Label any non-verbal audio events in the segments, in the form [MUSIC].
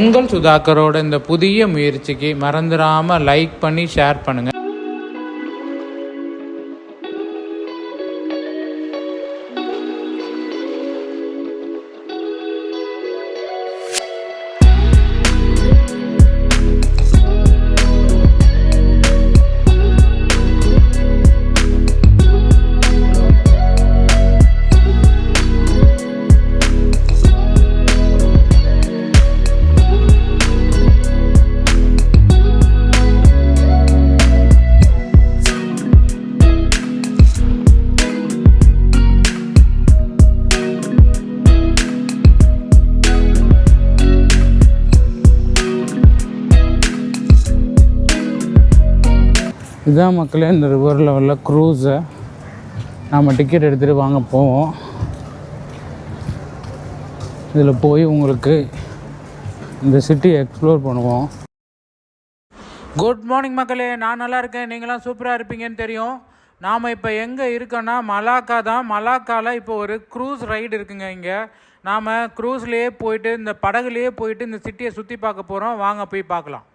உங்கள் சுதாகரோட இந்த புதிய முயற்சிக்கு மறந்துடாமல் லைக் பண்ணி ஷேர் பண்ணுங்க. இதுதான் மக்களே இந்த ரிவர் உள்ள க்ரூஸை நாம் டிக்கெட் எடுத்துகிட்டு வாங்க போவோம். இதில் போய் உங்களுக்கு இந்த சிட்டியை எக்ஸ்ப்ளோர் பண்ணுவோம். குட் மார்னிங் மக்களே நான் நல்லா இருக்கேன். நீங்களாம் சூப்பராக இருப்பீங்கன்னு தெரியும். நாம் இப்போ எங்கே இருக்கோன்னா மலாக்கா தான். மலாக்காவில் இப்போ ஒரு க்ரூஸ் ரைடு இருக்குங்க இங்கே. நாம் க்ரூஸ்லேயே போயிட்டு இந்த படகுலேயே போயிட்டு இந்த சிட்டியை சுற்றி பார்க்க போகிறோம் வாங்க போய் பார்க்கலாம்.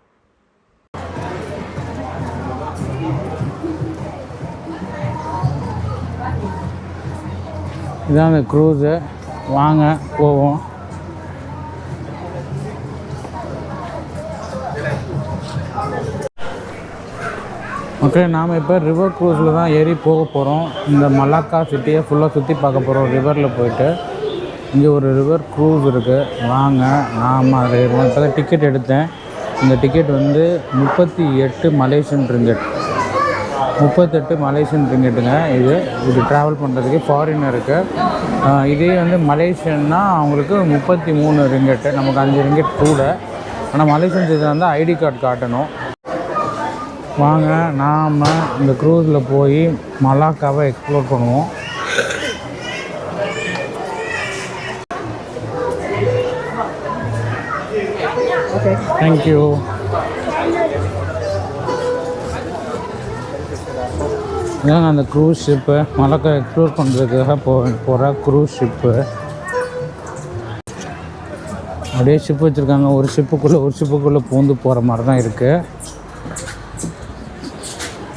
இதான் அந்த க்ரூஸு வாங்க போவோம். ஓகே நாம் இப்போ ரிவர் க்ரூஸில் தான் ஏறி போக போகிறோம் இந்த மலாக்கா சிட்டியை ஃபுல்லாக சுற்றி பார்க்க போகிறோம் ரிவரில் போயிட்டு. இங்கே ஒரு ரிவர் க்ரூஸ் இருக்குது வாங்க நாம் அதில் இப்போ தான் டிக்கெட் எடுத்தேன். இந்த டிக்கெட் வந்து முப்பத்தி எட்டு மலேசியன் ரிங்கெட். முப்பத்தெட்டு மலேசியன் ரிங்கெட்டுங்க இது. இது ட்ராவல் பண்ணுறதுக்கு ஃபாரினருக்கு இதே வந்து மலேசியன்னா அவங்களுக்கு முப்பத்தி மூணு ரிங்கெட்டு. நமக்கு அஞ்சு ரிங்கெட் கூட. ஆனால் மலேசியன் இதில் வந்து ஐடி கார்டு காட்டணும். வாங்க நாம் இந்த க்ரூஸில் போய் மலாக்காவை எக்ஸ்ப்ளோர் பண்ணுவோம். தேங்க்யூ இதான் அந்த க்ரூஸ் ஷிப்பு மலக்கா எக்ஸ்ப்ளோர் பண்ணுறதுக்காக போ போகிற க்ரூஸ் ஷிப்பு அப்படியே ஷிப் வச்சுருக்காங்க. ஒரு ஷிப்புக்குள்ளே ஒரு ஷிப்புக்குள்ளே பூந்து போகிற மாதிரி தான் இருக்குது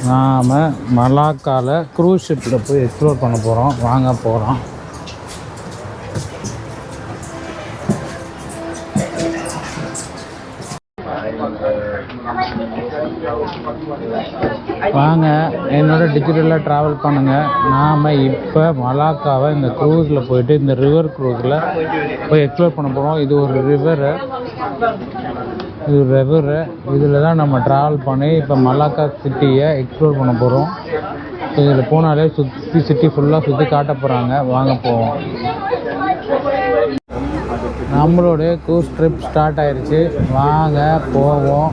நாம் மலாக்காவில் க்ரூஸ் ஷிப்பில் போய் எக்ஸ்ப்ளோர் பண்ண போகிறோம் வாங்க போகிறோம் வாங்க. என்னோட டிஜிட்டலாக ட்ராவல் பண்ணுங்கள் நாம் இப்போ மலாக்காவை இந்த க்ரூஸில் போயிட்டு இந்த ரிவர் க்ரூஸில் போய் எக்ஸ்ப்ளோர் பண்ண போகிறோம் இது ஒரு ரிவரு இது ரிவரு இதில் தான் நம்ம ட்ராவல் பண்ணி இப்போ மலாக்கா சிட்டியை எக்ஸ்ப்ளோர் பண்ண போகிறோம் இதில் போனாலே சுற்றி சிட்டி ஃபுல்லாக சுற்றி காட்ட போகிறாங்க வாங்க போவோம். நம்மளோட க்ரூஸ் ட்ரிப் ஸ்டார்ட் ஆயிடுச்சு வாங்க போவோம்.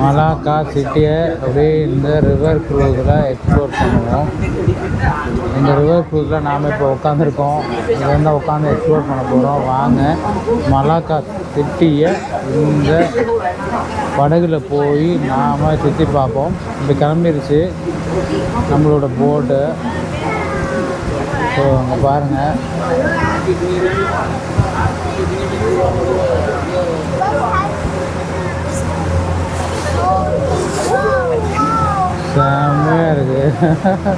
மலாக்கா சிட்டியை அப்படியே இந்த ரிவர் க்ரூஸில் எக்ஸ்ப்ளோர் பண்ணுவோம். இந்த ரிவர் க்ரூஸில் நாம் இப்போ உட்காந்துருக்கோம் இங்கே வந்து உட்காந்து எக்ஸ்ப்ளோர் பண்ண போகிறோம் வாங்க. மலாக்கா சிட்டியை இந்த படகுல போய் நாம் சுற்றி பார்ப்போம். இப்போ கிளம்பிருச்சு. நம்மளோட போட்டு ஸோ அங்கே பாருங்கள் செம்மையாக இருக்குது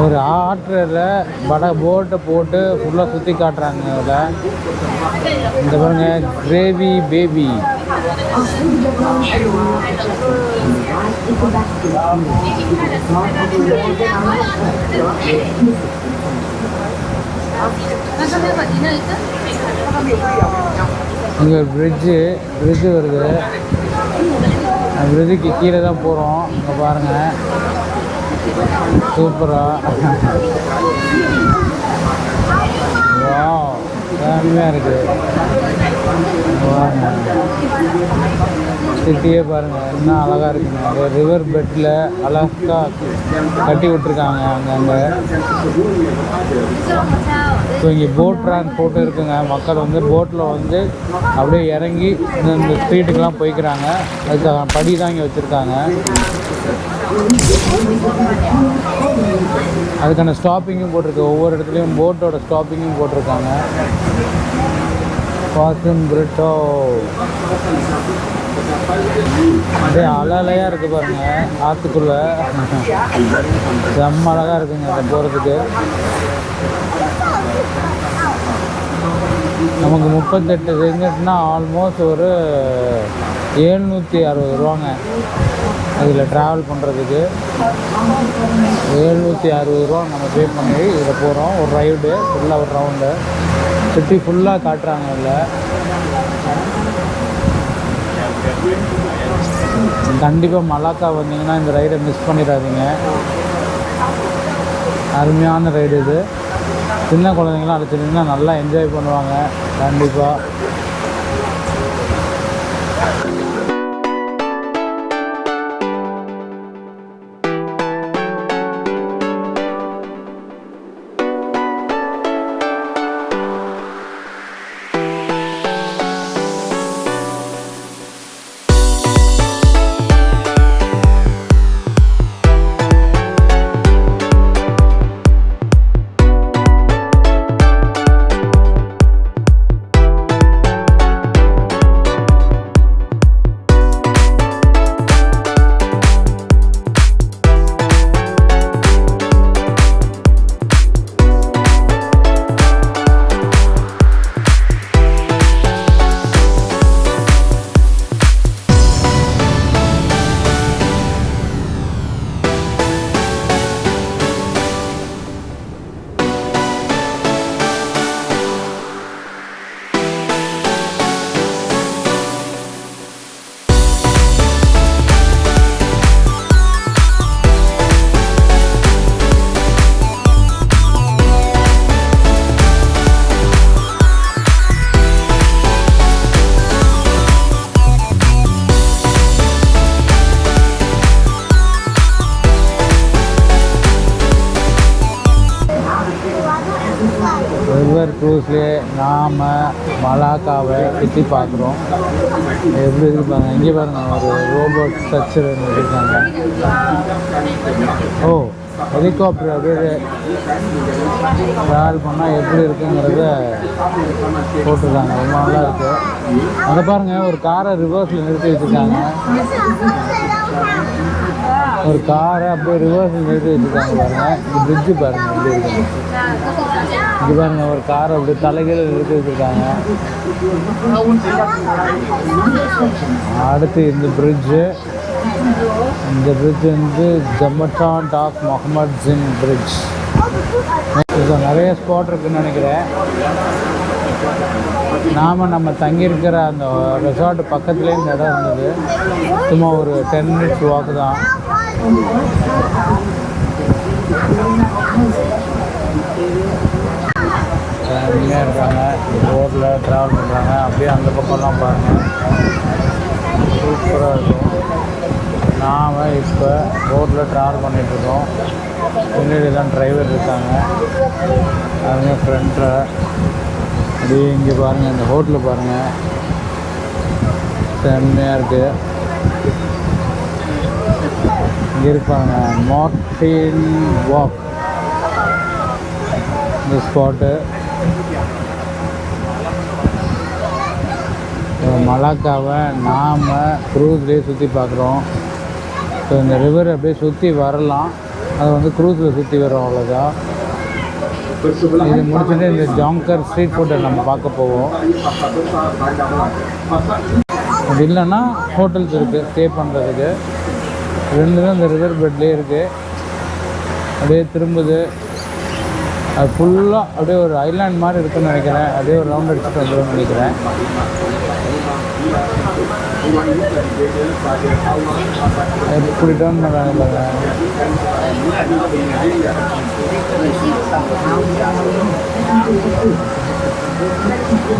ஒரு ஆற்றில் பட போட்டை போட்டு ஃபுல்லாக சுற்றி காட்டுறாங்க அதில் இந்த பாருங்க கிரேவி பேபி. இங்கே பிரிட்ஜு பிரிட்ஜு வருது. விருதுக்கு கீழே தான் போகிறோம் இங்கே பாருங்கள் சூப்பராக வா செம்மையாக இருக்குது பாருங்கள் சிட்டியே பாருங்கள் என்ன அழகாக இருக்குங்க. அந்த ரிவர் பெட்டில் அழகாக கட்டி விட்ருக்காங்க அங்கங்கே. ஸோ இங்கே போட் டிரான்ஸ்போர்ட் இருக்குங்க. மக்கள் வந்து போட்டில் வந்து அப்படியே இறங்கி இந்த இந்த ஸ்ட்ரீட்டுக்கெலாம் போய்க்கிறாங்க. அதுக்காக படி தான் இங்கே வச்சுருக்காங்க. அதுக்கான ஸ்டாப்பிங்கும் போட்டிருக்கு. ஒவ்வொரு இடத்துலையும் போட்டோட ஸ்டாப்பிங்கும் போட்டிருக்காங்க. ஃபாஸ்டன் பிரிட்டோ அப்படியே அலையாக இருக்குது பாருங்க. ஆற்றுக்குள்ளே செம்ம அழகாக இருக்குங்க போகிறதுக்கு நமக்கு முப்பத்தெட்டு ரிங்கட்னா ஆல்மோஸ்ட் ஒரு ஏழ்நூற்றி அறுபது ரூபாங்க. அதில் ட்ராவல் பண்ணுறதுக்கு எழுநூற்றி அறுபது ரூபா நம்ம பே பண்ணி இதில் போகிறோம் ஒரு ரைடு ஃபுல்லாக ஒரு ரவுண்டு சுற்றி ஃபுல்லாக காட்டுறாங்க இதில் கண்டிப்பாக மலாக்கா வந்தீங்கன்னா இந்த ரைடை மிஸ் பண்ணிடாதீங்க. அருமையான ரைடு இது. சின்ன குழந்தைங்களாம் அழைச்சிட்டிங்கன்னா நல்லா என்ஜாய் பண்ணுவாங்க. கண்டிப்பாக ரிவர் நாம் மலாக்காவை சுற்றி பார்க்குறோம். எப்படி இருக்கு பாருங்கள் இங்கே பாருங்கள் ஒரு ரோபோட் ஸ்ட்ரக்சர் வச்சுருக்காங்க. ஓ ஹெலிகாப்டர் அப்படியே ட்ராவல் பண்ணால் எப்படி இருக்குங்கிறத போட்டிருக்காங்க. ரொம்ப நல்லா இருக்குது அதை பாருங்கள் ஒரு காரை ரிவர்ஸில் நிறுத்தி வச்சுருக்காங்க. ஒரு காரை அப்படியே ரிவர்ஸில் நிறுத்தி வச்சுருக்காங்க பாருங்கள் இந்த பிரிட்ஜு பாருங்கள் எப்படி இருக்கு இங்கே பாருங்க ஒரு கார் அப்படி தலைகள் நிறுத்தி வச்சுருக்காங்க. அடுத்து இந்த பிரிட்ஜு இந்த பிரிட்ஜ் வந்து ஜமட்டான் டாக் முகமது ஜின் பிரிட்ஜ் நிறைய ஸ்பாட் இருக்குன்னு நினைக்கிறேன். நாம் நம்ம தங்கியிருக்கிற அந்த ரெசார்ட் பக்கத்துலேயே இந்த இடம் இருந்தது. சும்மா ஒரு டென் மினிட்ஸ் வாக்கு தான். ஃபேமிலியாக இருக்காங்க. ரோட்டில் ட்ராவல் பண்ணுறாங்க அப்படியே அந்த பக்கம்லாம் பாருங்கள் சூப்பராக இருக்கும். நாம் இப்போ ரோட்டில் ட்ராவல் பண்ணிகிட்ருக்கோம் பின்னாடி தான் டிரைவர் இருக்காங்க. அவங்க ஃப்ரெண்டில் அப்படியே இங்கே பாருங்கள் இந்த ஹோட்டலில் பாருங்கள் செம்மையாக இருக்குது இங்கே இருப்பாங்க. மார்டில் வாக் இந்த ஸ்பாட்டு மலாக்காவை நாம் க்ரூஸ்லேயே சுற்றி பார்க்குறோம். ஸோ இந்த ரிவர் அப்படியே சுற்றி வரலாம். அதை வந்து க்ரூஸில் சுற்றி வரோம் அவ்வளோதான் இது முடிச்சுட்டு இந்த ஜாங்கர் ஸ்ட்ரீட் ஃபுட்டை நம்ம பார்க்க போவோம். அப்படி இல்லைன்னா ஹோட்டல்ஸ் இருக்குது ஸ்டே பண்ணுறதுக்கு ரெண்டுமே இந்த ரிவர் பெட்லேயே இருக்குது அப்படியே திரும்புது. அது ஃபுல்லாக அப்படியே ஒரு ஐலாண்ட் மாதிரி இருக்குன்னு நினைக்கிறேன். அப்படியே ஒரு ரவுண்ட் அடிச்சுட்டு வந்துடும் நினைக்கிறேன். எப்படி டேர்ன் பண்ணுறாங்க பாருங்க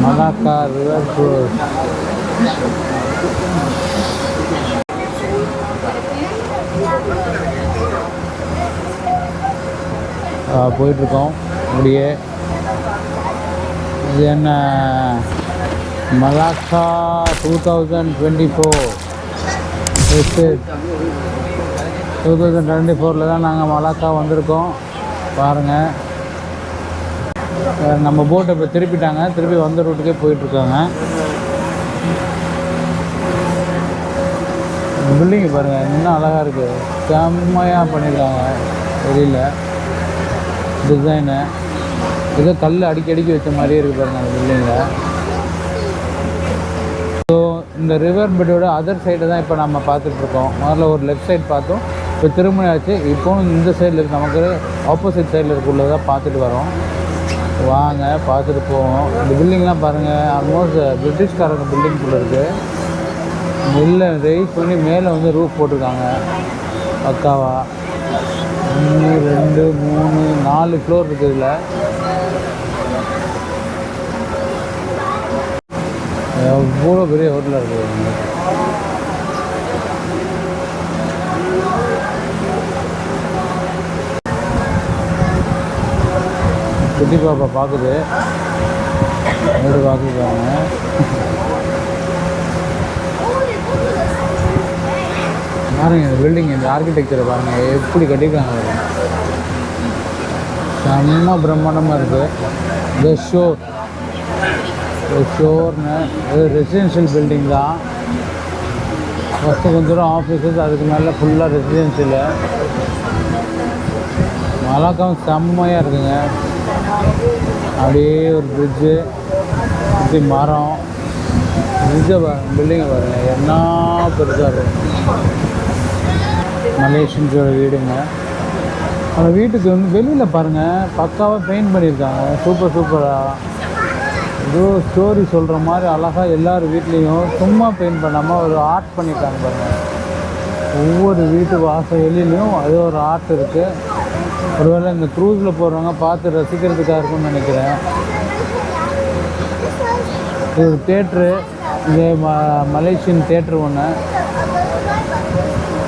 மலாக்கா ரிவர் க்ரூஸ் போயிட்டுருக்கோம். அப்படியே. இது என்ன? Malacca two thousand twenty four two thousand twenty ஃபோரில் தான் நாங்கள் மலாக்கா வந்திருக்கோம். பாருங்கள் நம்ம போட்டை இப்போ திருப்பிட்டாங்க. திருப்பி வந்த ரூட்டுக்கே போயிட்டுருக்காங்க. பில்டிங் பாருங்கள் இன்னும் அழகாக இருக்குது செம்மையாக பண்ணியிருக்காங்க வெளியில் டிசைனு ஏதோ கல் அடிக்கடிக்கு வச்ச மாதிரியே இருக்குது பாருங்கள் அந்த பில்டிங்கில் இந்த ரிவர் பெட்டோட அதர் சைடு தான் இப்போ நம்ம பார்த்துட்ருக்கோம் முதல்ல ஒரு லெஃப்ட் சைடு பார்த்தோம். இப்போ திருமணியாச்சு இப்போவும் இந்த சைடில் நமக்கு ஆப்போசிட் சைடில் இருக்குள்ளதான் பார்த்துட்டு வரோம். வாங்க பார்த்துட்டு போவோம். இந்த பில்டிங்லாம் பாருங்கள் ஆல்மோஸ்ட் பிரிட்டிஷ்காரங்க பில்டிங் குள்ளே இருக்குது மில்லை ரைஸ் பண்ணி மேலே வந்து ரூஃப் போட்டிருக்காங்க. பக்காவா. ஒன்று ரெண்டு மூணு நாலு ஃப்ளோர் இருக்குது இதில். எவ்வளோ பெரிய ஹோட்டலாக இருக்குது குட்டி பாப்பா பார்க்குது வீடு பார்க்குறாங்க பாருங்க. இந்த பில்டிங் இந்த ஆர்கிடெக்சரை பாருங்க. எப்படி கட்டியிருக்காங்க செம்ம பிரம்மாண்டமாக இருக்குது த ஷோ ஷோர்னு இது ரெசிடென்ஷியல் பில்டிங் தான். ஃபஸ்ட்டு கொஞ்சம் தூரம் ஆஃபீஸஸ் அதுக்கு மேலே ஃபுல்லாக ரெசிடென்ஷியலு மலாக்கம் செம்மையாக இருக்குங்க. அப்படியே ஒரு பிரிட்ஜு சுற்றி மரம். பிரிட்ஜை பாருங்க பில்டிங்கை பாருங்கள் என்ன பெருசாக இருக்கும் மலேஷியன்ஸோட வீடுங்க. அந்த வீட்டுக்கு வந்து வெளியில் பாருங்கள் பக்காவாக பெயிண்ட் பண்ணியிருக்காங்க. சூப்பர் சூப்பராக ஏதோ ஸ்டோரி சொல்கிற மாதிரி அழகாக எல்லார் வீட்லேயும் சும்மா பெயிண்ட் பண்ணாமல் ஒரு ஆர்ட் பண்ணியிருக்காங்க பாருங்கள் ஒவ்வொரு வீட்டு வாச வெளியிலையும் அது ஒரு ஆர்ட் இருக்குது ஒருவேளை இந்த க்ரூஸில் போகிறவங்க பார்த்து ரசிக்கிறதுக்காக இருக்கும்னு நினைக்கிறேன். இது ஒரு தேட்ரு இது ம மலேசியன் தேட்ரு ஒன்று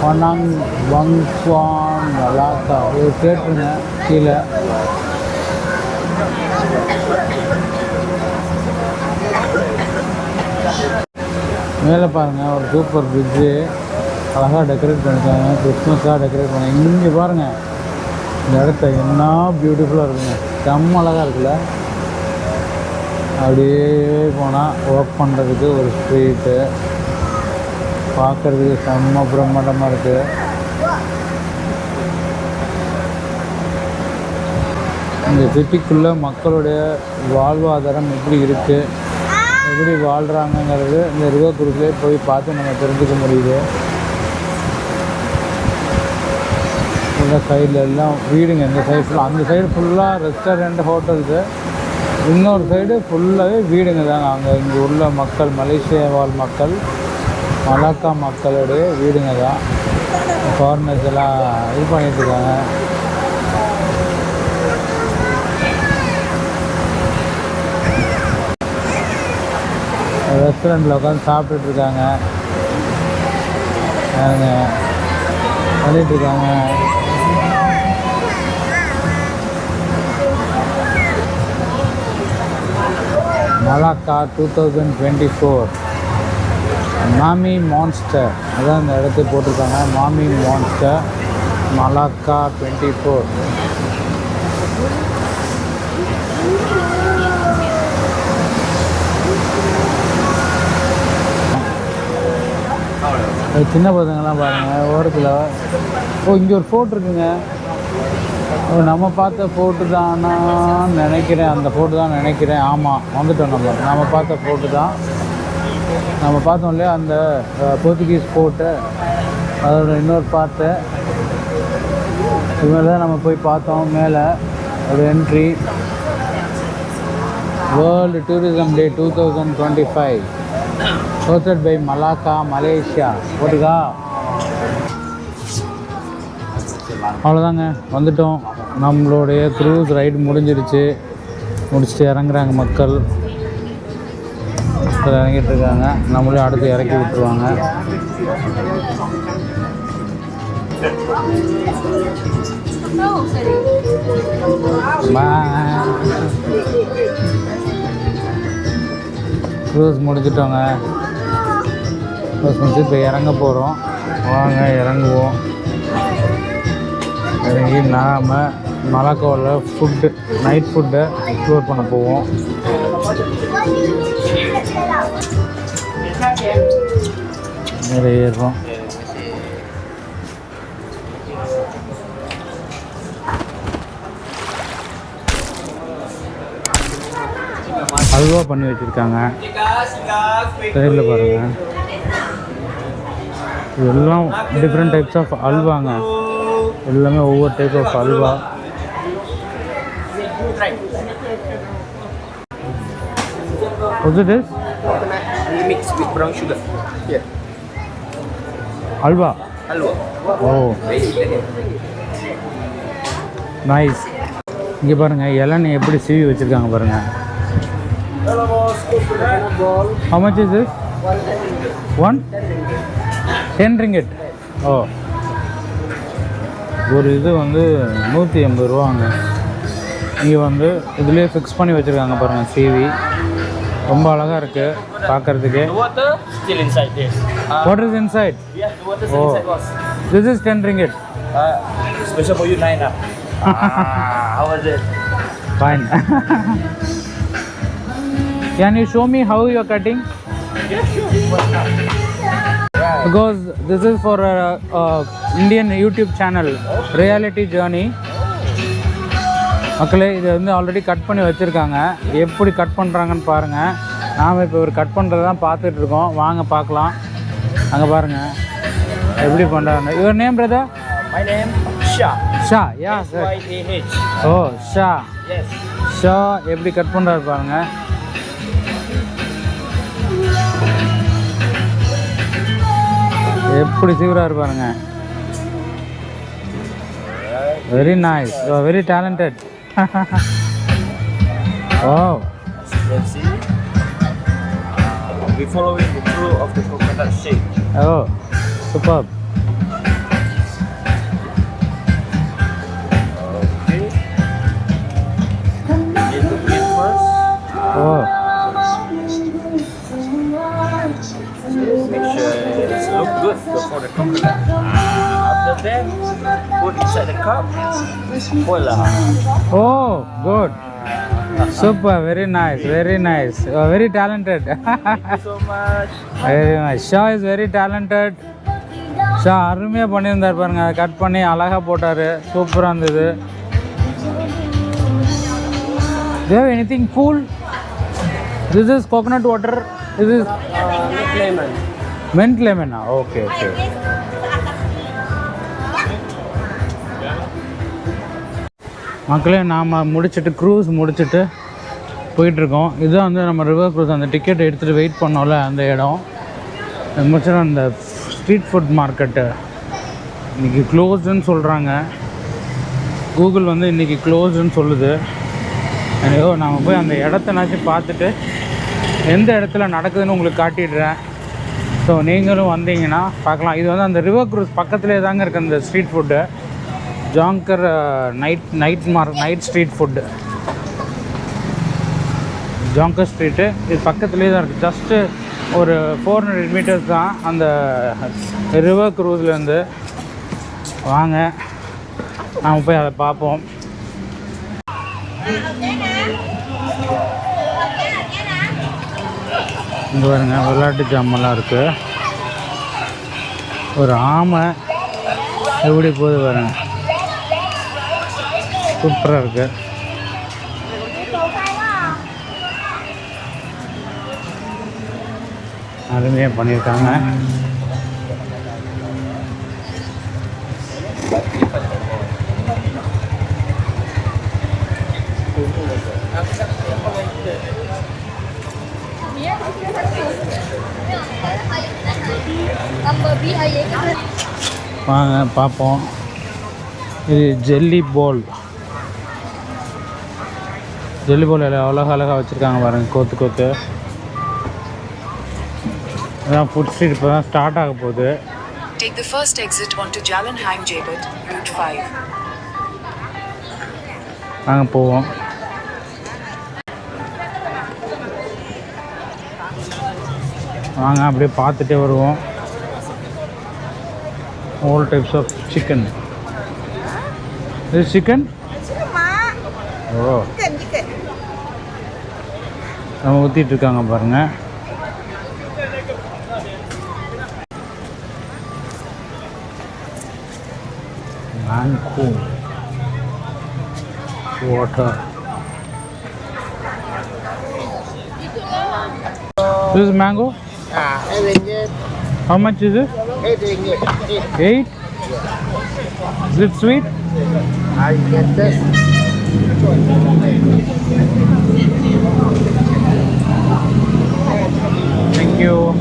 பனாங் வங்ஸ்வான் மலாக்கா ஒரு தேட்ருங்க கீழே. மேலே பாருங்கள் ஒரு சூப்பர் பிரிட்ஜு அழகாக டெக்கரேட் பண்ணியிருக்காங்க கிறிஸ்மஸாக டெக்கரேட் பண்ணி. இங்கே பாருங்கள் இந்த இடத்த என்ன பியூட்டிஃபுல்லாக இருக்குங்க. செம்ம அழகாக இருக்குல்ல? அப்படியே போனால் ஒர்க் பண்ணுறதுக்கு ஒரு ஸ்ட்ரீட்டு பார்க்குறதுக்கு செம்ம பிரம்மாண்டமாக இருக்குது இந்த சிட்டிக்குள்ளே மக்களுடைய வாழ்வாதாரம் எப்படி இருக்குது எப்படி வாழ்கிறாங்கங்கிறது இந்த ரிவர் குரூப்லேயே போய் பார்த்து நம்ம தெரிஞ்சுக்க முடியுது. இந்த சைடில் எல்லாம் வீடுங்க. இந்த சைடு ஃபுல்லாக அந்த சைடு ஃபுல்லாக ரெஸ்டாரண்ட் ஹோட்டல்ஸு இன்னொரு சைடு ஃபுல்லாகவே வீடுங்க தாங்க. அங்கே இங்கே உள்ள மக்கள் மலேசியா வாழ் மக்கள் மலாக்கா மக்களுடைய வீடுங்க தான். ஃபாரினர்ஸ் எல்லாம் இது பண்ணிகிட்ருக்காங்க ரெஸ்டாரண்ட்டில் உட்காந்து சாப்பிட்டுட்ருக்காங்க. அவங்க பண்ணிட்டு இருக்காங்க Malacca two thousand twenty four Mamee Monster அதான் இந்த இடத்துக்கு போட்டிருக்காங்க. மாமி மான்ஸ்டர் மலாக்கா டுவெண்ட்டி ஃபோர் சின்ன பசங்கள்லாம் பாருங்கள் ஓரத்தில். ஓ இங்கே ஒரு ஃபோட்டோ இருக்குங்க. ஓ நம்ம பார்த்த ஃபோட்டோ தானான்னு நினைக்கிறேன். அந்த ஃபோட்டோ தான் நினைக்கிறேன். ஆமாம் வந்துட்டோம் நம்ம. நம்ம பார்த்த ஃபோட்டோ தான். நம்ம பார்த்தோம் இல்லையா அந்த போர்த்துகீஸ் போர்ச்சுகீஸ் ஃபோர்ட்டு அதோட இன்னொரு பார்ட்டு இது தான் நம்ம போய் பார்த்தோம். மேலே ஒரு entry world tourism day two thousand twenty five hotel by Malacca Malaysia போட்டுக்கா. அவ்வளோதாங்க வந்துட்டோம். நம்மளுடைய க்ரூஸ் ரைடு முடிஞ்சிருச்சு. முடிச்சுட்டு இறங்குறாங்க மக்கள். மக்கள் இறங்கிட்டு இருக்காங்க. நம்மளே அடுத்து இறக்கி விட்டுருவாங்க. க்ரூஸ் முடிச்சிட்டோங்க க்ரூஸ் முடிச்சு இப்போ இறங்க போகிறோம் வாங்க இறங்குவோம். இறங்கி நாம் மலக்கோவில் ஃபுட்டு நைட் ஃபுட்டை எக்ஸ்ப்ளோர் பண்ண போவோம். மேலே ஏறுறோம் அல்வா பண்ணி வச்சுருக்காங்க சைடில் பாருங்க எல்லாம் டிஃப்ரெண்ட் டைப்ஸ் ஆஃப் அல்வாங்க எல்லாமே ஒவ்வொரு type of halwa What's it is? with brown sugar. Here. Halwa oh nice இங்கே பாருங்கள் இளநீ எப்படி சீவி வச்சுருக்காங்க பாருங்கள் how much is this? One ten ringgit oh. ஒரு இது வந்து நூற்றி எண்பது ரூபாங்க இங்கே வந்து இதுலேயே ஃபிக்ஸ் பண்ணி வச்சுருக்காங்க பாருங்கள் சிவி ரொம்ப அழகாக இருக்குது பார்க்குறதுக்கு what is inside Oh. boss. This is ten ringgit Uh, special for you nine [LAUGHS] [LAUGHS] Can you show me how you are cutting? Because this is for a, a Indian YouTube channel, Reality Journey. மக்களே இதை வந்து already cut பண்ணி வச்சுருக்காங்க எப்படி cut பண்ணுறாங்கன்னு பாருங்கள் நாம் இப்போ ஒரு கட் பண்ணுறது தான் பார்த்துட்டு இருக்கோம் வாங்க பார்க்கலாம் அங்கே பாருங்கள் எப்படி பண்ணுறாங்க your name brother Uh, my name Shah. Shah yeah sir. Oh Shah Yes. Shah எப்படி கட் பண்ணுறாரு பாருங்க எப்படி சீவராரு பாருங்க very nice very talented oh As you can see, we following the flow of the coconut shake. Oh super Okay. Need to eat first. Oh Good before the coconut. After that, put inside the cup. Voila. Oh good super very nice very nice very talented Thank you so much. Very nice Shah is very talented Shah அருமையாக பண்ணியிருந்தார் பாருங்க அதை cut பண்ணி அழகாக போட்டார் சூப்பராக இருந்தது Dev anything cool this is coconut water இது இஸ் lemon. மென்ட் லெமனா ஓகே ஓகே மக்களே நாம் முடிச்சுட்டு க்ரூஸ் முடிச்சுட்டு போயிட்டுருக்கோம். இதுதான் வந்து நம்ம ரிவர் க்ரூஸ் அந்த டிக்கெட் எடுத்துகிட்டு வெயிட் பண்ணோம்ல அந்த இடம். முடிச்சுட்டு அந்த ஸ்ட்ரீட் ஃபுட் மார்க்கெட்டு இன்றைக்கி க்ளோஸ்டுன்னு சொல்கிறாங்க கூகுள் வந்து இன்றைக்கி க்ளோஸ்டுன்னு சொல்லுது. ஐயோ நாம் போய் அந்த இடத்தனாச்சும் பார்த்துட்டு எந்த இடத்துல நடக்குதுன்னு உங்களுக்கு காட்டிடுறேன். ஸோ நீங்களும் வந்தீங்கன்னா பார்க்கலாம். இது வந்து அந்த ரிவர் க்ரூஸ் பக்கத்துலேயே தாங்க இருக்குது அந்த street food Jonker night night market night street food Jonker street இது பக்கத்துலேயே தான் இருக்குது ஜஸ்ட்டு ஒரு ஃபோர் ஹண்ட்ரட் மீட்டர்ஸ் தான் அந்த ரிவர் க்ரூஸ்லேருந்து வாங்க. நாம் போய் அதை பார்ப்போம். இங்கே பாருங்க விளையாட்டு ஜாமெல்லாம் இருக்குது ஒரு ஆமை எப்படி போகுது பாருங்க. சூப்பராக இருக்கு. அருமையாக பண்ணியிருக்காங்க. வாங்க பார்ப்போம். இது ஜெல்லி போல். ஜெல்லி போல் அழகாக அழகாக வச்சுருக்காங்க பாருங்க கோத்து கோத்து. அதான் ஃபுட் ஸ்ட்ரீட் இப்போ தான் ஸ்டார்ட் ஆக போகுது. Take the first exit onto Jalanheim Jabot, Route 5. நாங்கள் போவோம். வாங்க அப்படியே பார்த்துட்டே வருவோம். ஆல் டைப்ஸ் ஆஃப் சிக்கன் இது சிக்கன் ஓ. நம்ம ஊற்றிட்டு இருக்காங்க பாருங்க. Mango water This is mango? Ah, ringgit, How much is it? Eight ringgit. Eight. Is it sweet? I get this. Thank you.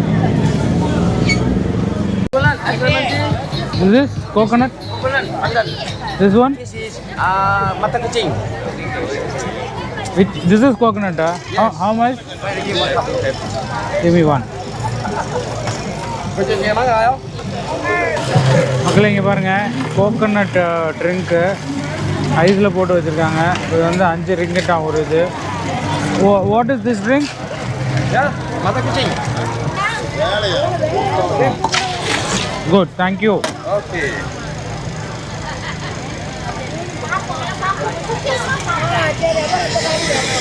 This is this coconut? This one? This is uh. Which, this is coconut. Uh? How, how much? Give me one. மக்களே இங்கே பாருங்கள் coconut drink ஐஸில் போட்டு வச்சுருக்காங்க. இது வந்து அஞ்சு ரிங்கெட்டாக ஒரு இது. What is this drink. Good thank you.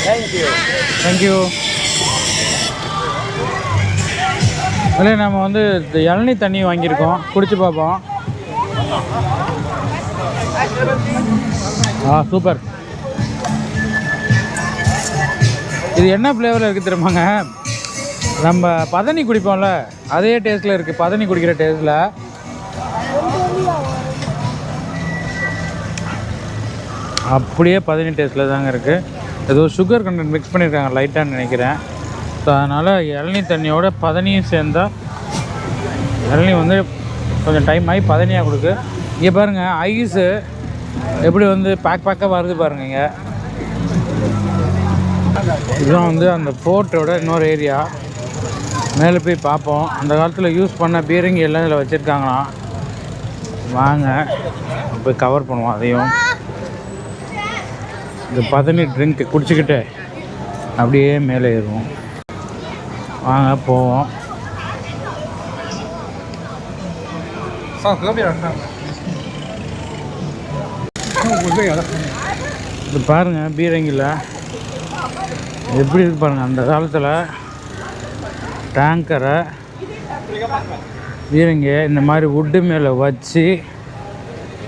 Thank you. Thank you இல்லை நம்ம வந்து இளநீ தண்ணி வாங்கியிருக்கோம். குடிச்சு பார்ப்போம். Ah super. இது என்ன ஃப்ளேவரில் இருக்குது தெரியுமாங்க? நம்ம பதனி குடிப்போம்ல அதே டேஸ்ட்டில் இருக்குது பதனி குடிக்கிற டேஸ்ட்டில் அப்படியே பதினெட்டு டேஸ்ட்டில் தாங்க இருக்குது ஏதோ சுகர் கண்டென்ட் மிக்ஸ் பண்ணியிருக்காங்க லைட்டான்னு நினைக்கிறேன். ஸோ அதனால் இளநீ தண்ணியோட பதனியும் சேர்ந்தால் இளநீ வந்து கொஞ்சம் டைம் ஆகி பதனியாக கொடுக்கு. இங்கே பாருங்கள் ஐஸு எப்படி வந்து பேக் பேக்காக வருது பாருங்கள் இங்கே. இதுதான் வந்து அந்த ஃபோர்ட்டோட இன்னொரு ஏரியா மேலே போய் பார்ப்போம். அந்த காலத்தில் யூஸ் பண்ண பீரங்கி எல்லாம் இதில் வச்சுருக்காங்களாம். வாங்க போய் கவர் பண்ணுவோம் அதையும். இந்த பதனி ட்ரிங்க் குடிச்சிக்கிட்டு அப்படியே மேலே ஏறுவோம். வாங்க போவோம். இது பாருங்க பீரங்கியில். எப்படி இருக்கு பாருங்க அந்த காலத்தில் டேங்கரை பீரங்கியை இந்த மாதிரி வுட்டு மேலே வச்சு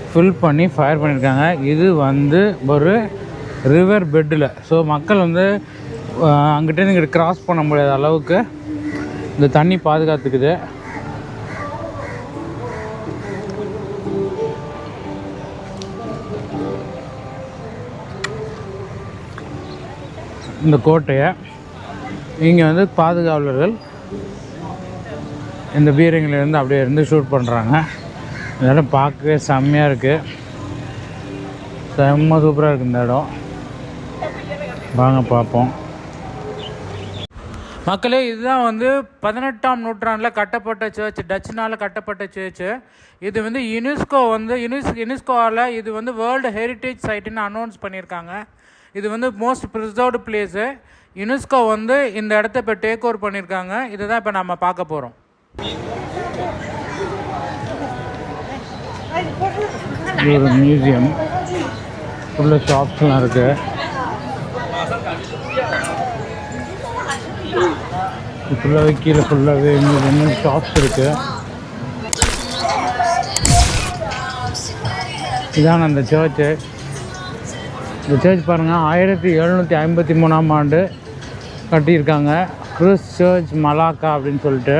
ஃபில் பண்ணி ஃபயர் பண்ணியிருக்காங்க இது வந்து ஒரு ரிவர் பெட்டில் ஸோ மக்கள் வந்து அங்கிட்டே அங்கிட்டேருந்து இங்கிட்ட கிராஸ் பண்ண முடியாத அளவுக்கு இந்த தண்ணி பாதுகாத்துக்குது. இந்த கோட்டையை இங்கே வந்து பாதுகாவலர்கள் இந்த பீரங்கிலேருந்து அப்படியே இருந்து ஷூட் பண்ணுறாங்க இதெல்லாம் பார்க்கவே செம்மையாக இருக்குது செம்ம சூப்பராக இருக்குது இந்த இடம். வாங்க பார்ப்போம். மக்களே இதுதான் வந்து பதினெட்டாம் நூற்றாண்டில் கட்டப்பட்ட சர்ச் டச்சுனால் கட்டப்பட்ட சர்ச்சு இது வந்து யுனெஸ்கோ வந்து யுனெஸ் யுனெஸ்கோவில் இது வந்து வேர்ல்டு ஹெரிட்டேஜ் சைட்டுன்னு அனௌன்ஸ் பண்ணியிருக்காங்க. இது வந்து மோஸ்ட் ப்ரிசர்வ்டு பிளேஸு யுனெஸ்கோ வந்து இந்த இடத்த இப்போ டேக் ஓவர் பண்ணியிருக்காங்க. இதுதான் இப்போ நம்ம பார்க்க போகிறோம் ஒரு மியூசியம் ஃபுல்லாக ஷாப்ஸ்லாம் இருக்குது ஃபுல்லாகவே கீழே ஃபுல்லாகவே இன்னும் ஷாப்ஸ் இருக்குது இதான் அந்த சர்ச்சு இந்த சர்ச் பாருங்கள் ஆயிரத்தி எழுநூற்றி ஐம்பத்தி மூணாம் ஆண்டு கட்டியிருக்காங்க. கிறிஸ் சர்ச் மலாக்கா அப்படின்னு சொல்லிட்டு.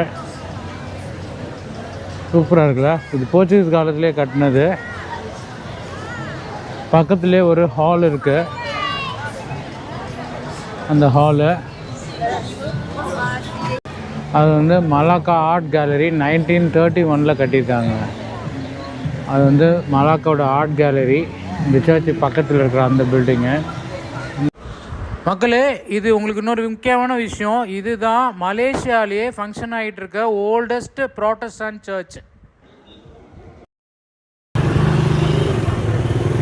சூப்பராக இருக்குல்ல? இது போர்ச்சுகீஸ் காலத்துலேயே கட்டினது. பக்கத்துலேயே ஒரு ஹால் இருக்குது அந்த ஹாலு அது வந்து Malacca art gallery nineteen thirty ஒனில் கட்டியிருக்காங்க. அது வந்து மலாக்காவோட ஆர்ட் கேலரி இந்த சர்ச் பக்கத்தில் இருக்கிற அந்த பில்டிங்கு மக்களே இது உங்களுக்கு இன்னொரு முக்கியமான விஷயம். இதுதான் மலேசியாலேயே ஃபங்க்ஷன் ஆகிட்டு இருக்க ஓல்டஸ்ட் ப்ரோட்டஸ்டன் சர்ச்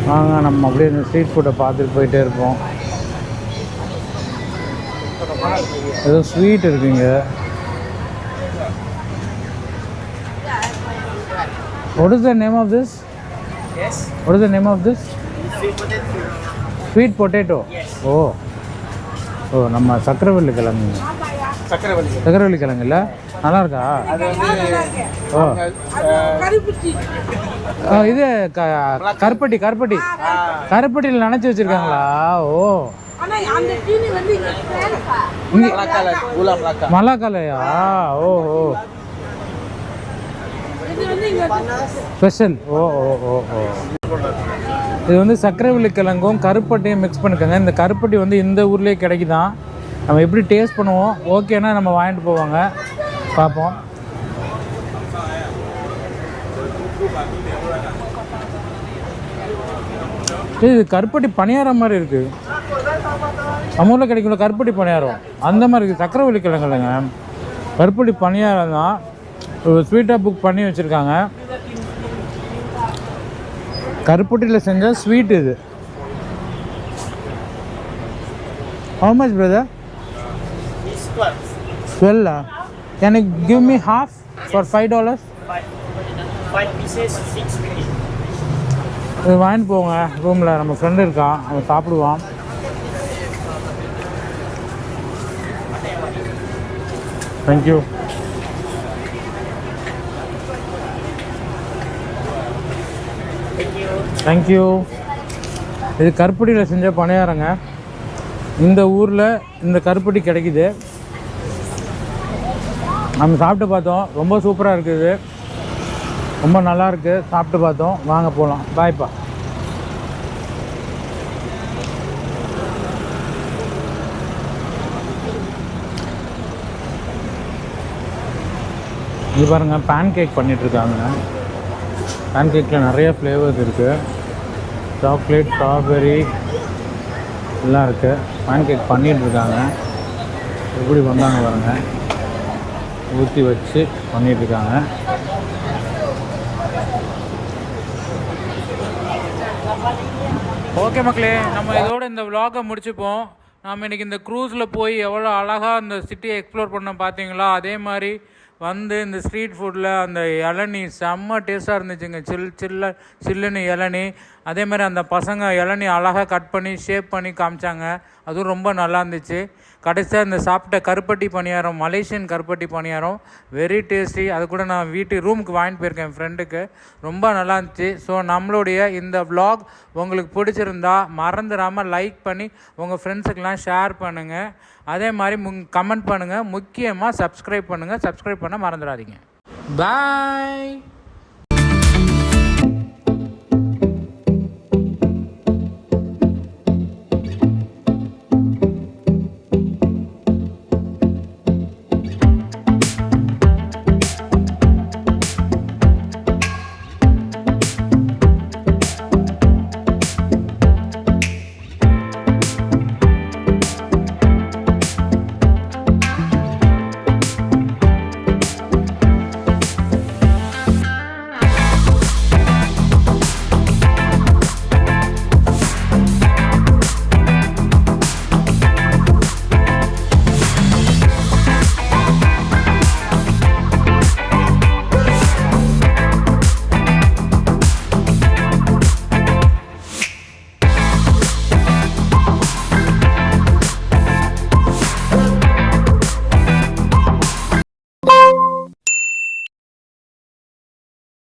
வாங்க நம்ம அப்படியே இந்த ஸ்ட்ரீட் ஃபுட்டை பார்த்துட்டு போயிட்டே இருப்போம். ஏதோ ஸ்வீட் இருக்குங்க. What is the name of this? Yes. What is the name of this? Sweet potato. Sweet potato oh. Oh நம்ம சக்கரவள்ளி கிழங்கு. சக்கரவள்ளி. சக்கரவள்ளி கிழங்குல? நல்லா இருக்கா அது வந்து ஓ இது க கருப்பட்டி கருப்பட்டி. கருப்பட்டியில் நினச்சி வச்சுருக்காங்களா? ஓ. மலாக்காலையா? ஓ ஓ. இது வந்து இங்க ஸ்பெஷல். ஓ ஓ ஓ ஓ. இது வந்து சக்கரவள்ளி கிழங்கும் கருப்பட்டியும் மிக்ஸ் பண்ணிக்கோங்க. இந்த கருப்பட்டி வந்து இந்த ஊர்லேயே கிடைக்குதான் நம்ம எப்படி டேஸ்ட் பண்ணுவோம்? ஓகேனா நம்ம வாங்கிட்டு போவாங்க. பார்ப்போம். இது கருப்பட்டி பணியாரம் மாதிரி இருக்குது நம்ம ஊரில் கிடைக்கும்ல கருப்பட்டி பணியாரம். அந்த மாதிரி இருக்குது சக்கரவள்ளி கிழங்கு இல்லைங்க கருப்பட்டி பணியாரம் தான். ஸ்வீட்டாக புக் பண்ணி வச்சுருக்காங்க. கருப்பட்டியில் செஞ்ச ஸ்வீட் இது. ஹவு மச் பிரதர் டுவெல்லா எனக்கு give me half for five dollars இது வாங்கிட்டு போங்க. ரூமில் நம்ம ஃப்ரெண்டு இருக்கான். அவன் சாப்பிடுவான். தேங்க்யூ தேங்க்யூ இது கருப்பட்டியில் செஞ்ச பணியாரங்க. இந்த ஊரில் இந்த கருப்பட்டி கிடைக்குது. நம்ம சாப்பிட்டு பார்த்தோம். ரொம்ப சூப்பராக இருக்குது. ரொம்ப நல்லா இருக்குது சாப்பிட்டு பார்த்தோம். வாங்க போகலாம் பாய்ப்பா இது பாருங்க பேன் கேக் பண்ணிட்டு இருக்காங்க பேன் கேக்கில் நிறைய ஃப்ளேவர்ஸ் இருக்குது சாக்லேட் ஸ்ட்ராபெரி எல்லாம் இருக்குது பேன் கேக் பண்ணிகிட்ருக்காங்க இருக்காங்க எப்படி வந்தாங்க பாருங்க. ஊற்றி வச்சு பண்ணிகிட்ருக்காங்க இருக்காங்க ஓகே மக்களே நம்ம இதோட இந்த vlog-அ முடிச்சுப்போம். நம்ம இன்றைக்கி இந்த க்ரூஸில் போய் எவ்வளோ அழகாக அந்த சிட்டியை எக்ஸ்ப்ளோர் பண்ணோம் பார்த்தீங்களா அதே மாதிரி வந்து இந்த ஸ்ட்ரீட் ஃபுட்டில் அந்த இளநி செம்ம டேஸ்ட்டாக இருந்துச்சுங்க. சில் சில்ல சில்லுன்னு இளநி. அதே மாதிரி அந்த பசங்க இளநீ அழகாக கட் பண்ணி ஷேப் பண்ணி காமிச்சாங்க. அதுவும் ரொம்ப நல்லா இருந்துச்சு. கடைசியாக இந்த சாப்பிட்ட கருப்பட்டி பணியாரம் மலேசியன் கருப்பட்டி பணியாரம் வெரி டேஸ்டி அது கூட நான் வீட்டு ரூமுக்கு வாங்கிட்டு போயிருக்கேன் என் ஃப்ரெண்டுக்கு ரொம்ப நல்லா இருந்துச்சு. ஸோ நம்மளுடைய இந்த வ்ளாக் உங்களுக்கு பிடிச்சிருந்தா மறந்துடாமல் லைக் பண்ணி உங்கள் ஃப்ரெண்ட்ஸுக்கெலாம் ஷேர் பண்ணுங்கள் அதே மாதிரி முங் கமெண்ட் பண்ணுங்கள் முக்கியமாக சப்ஸ்கிரைப் பண்ணுங்கள் சப்ஸ்கிரைப் பண்ண மறந்துடாதீங்க. பாய்